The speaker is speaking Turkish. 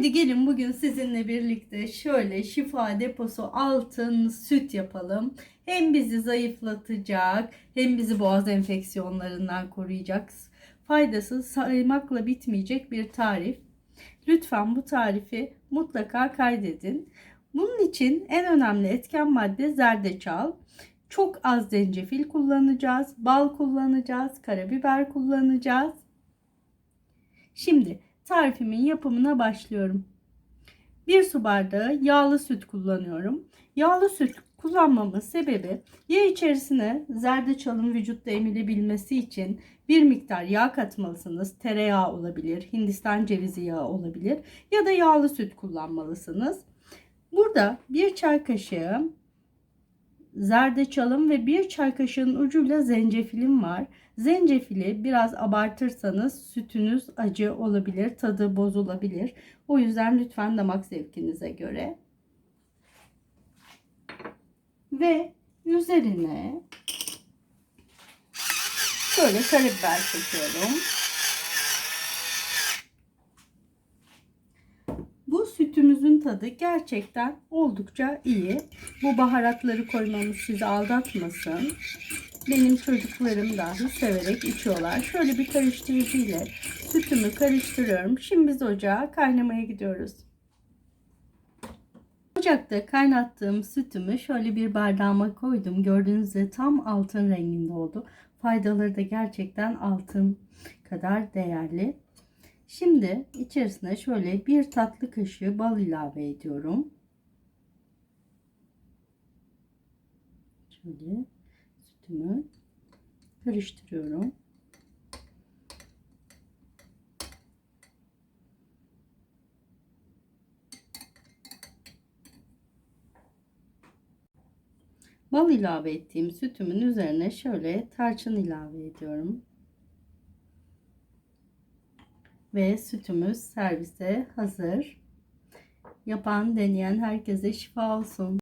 Haydi gelin bugün sizinle birlikte şöyle şifa deposu altın süt yapalım. Hem bizi zayıflatacak hem bizi boğaz enfeksiyonlarından koruyacak. Faydası saymakla bitmeyecek bir tarif. Lütfen bu tarifi mutlaka kaydedin. Bunun için en önemli etken madde zerdeçal. Çok az zencefil kullanacağız, bal kullanacağız, karabiber kullanacağız. Şimdi tarifimin yapımına başlıyorum. 1 su bardağı yağlı süt kullanıyorum. Yağlı süt kullanmamın sebebi ya içerisine zerdeçalın vücutta emilebilmesi için bir miktar yağ katmalısınız. Tereyağı olabilir, Hindistan cevizi yağı olabilir ya da yağlı süt kullanmalısınız. Burada bir çay kaşığı zerdeçalım ve bir çay kaşığının ucuyla zencefilim var. Zencefili biraz abartırsanız sütünüz acı olabilir, tadı bozulabilir. O yüzden lütfen damak zevkinize göre. Ve üzerine şöyle karabiber çekiyorum. Bu sütümüzün tadı gerçekten oldukça iyi. Bu baharatları koymamız sizi aldatmasın. Benim çocuklarım dahi severek içiyorlar. Şöyle bir karıştırıcı ile sütümü karıştırıyorum. Şimdi biz ocağa kaynamaya gidiyoruz. Ocakta kaynattığım sütümü şöyle bir bardağıma koydum. Gördüğünüz üzere tam altın renginde oldu. Faydaları da gerçekten altın kadar değerli. Şimdi içerisine şöyle bir tatlı kaşığı bal ilave ediyorum. Şöyle sütümü karıştırıyorum. Bal ilave ettiğim sütümün üzerine şöyle tarçın ilave ediyorum. Ve sütümüz servise hazır. Yapan, deneyen herkese şifa olsun.